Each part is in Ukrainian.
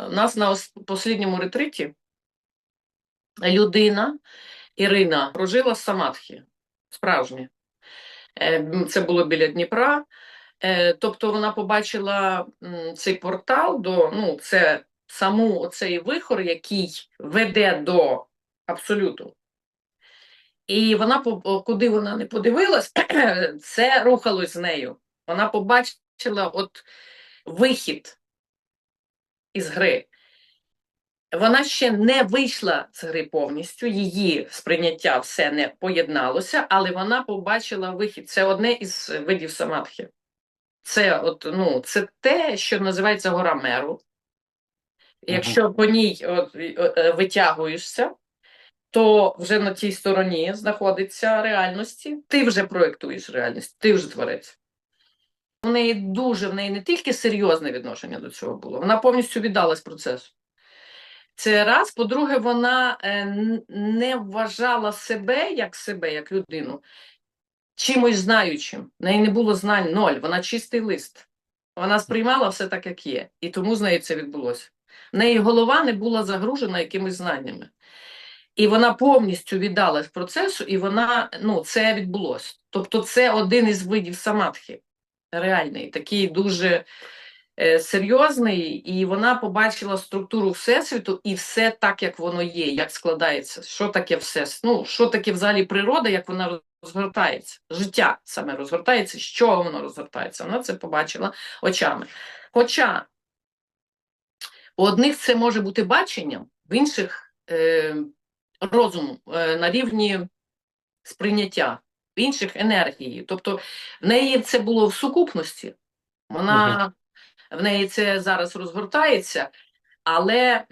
У нас на ос- послідньому ретриті людина Ірина прожила самадхи справжнє. Е, Це було біля Дніпра. Е, Тобто вона побачила цей портал до ну, це саму оцей вихор, який веде до абсолюту. І вона куди вона не подивилась, це рухалось з нею. Вона побачила от вихід із гри. Вона ще не вийшла з гри повністю, її сприйняття все не поєдналося, але вона побачила вихід. Це одне із видів самадхи. Це, от, ну, це те, що називається гора меру. Якщо по ній от, е, витягуєшся, то вже на тій стороні знаходиться реальності. Ти вже проєктуєш реальність, ти вже творець. У неї дуже, в неї не тільки серйозне відношення до цього було, вона повністю віддалась процесу. Це раз. По-друге, вона е, не вважала себе як себе, як людину, чимось знаючим. В неї не було знань ноль, вона чистий лист. Вона сприймала все так, як є, і тому з нею це відбулося. В неї голова не була загружена якимись знаннями. І вона повністю віддалась процесу, і вона, ну, це відбулося. Тобто, це один із видів самадхи, реальний, такий дуже е, серйозний, і вона побачила структуру Всесвіту і все так, як воно є, як складається. Що таке все? Ну, що таке взагалі природа, як вона розгортається, життя саме розгортається, з чого воно розгортається. Вона це побачила очами. Хоча у одних це може бути баченням, в інших е, розумом е, на рівні сприйняття, інших енергії. Тобто в неї це було в сукупності. Вона в неї це зараз розгортається, але,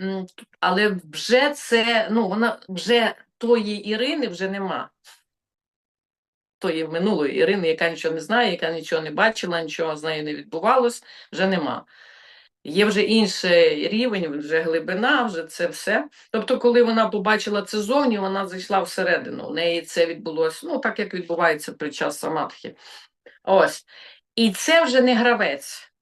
але вже це, ну, вона вже тої Ірини вже нема. Тої минулої Ірини, яка нічого не знає, яка нічого не бачила, нічого з нею не відбувалось, вже нема. Є вже інший рівень, вже глибина, вже це все. Тобто, коли вона побачила це зовні, вона зайшла всередину. У неї це відбулося, ну, так як відбувається під час самадхи. Ось. І це вже не гравець.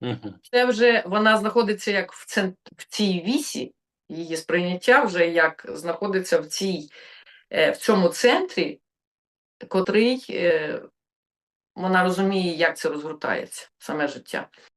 Мгм. Це вже вона знаходиться як в, цен... в цій вісі, її сприйняття вже як знаходиться в, цій, е, в цьому центрі, котрий е, вона розуміє, як це розгортається, саме життя.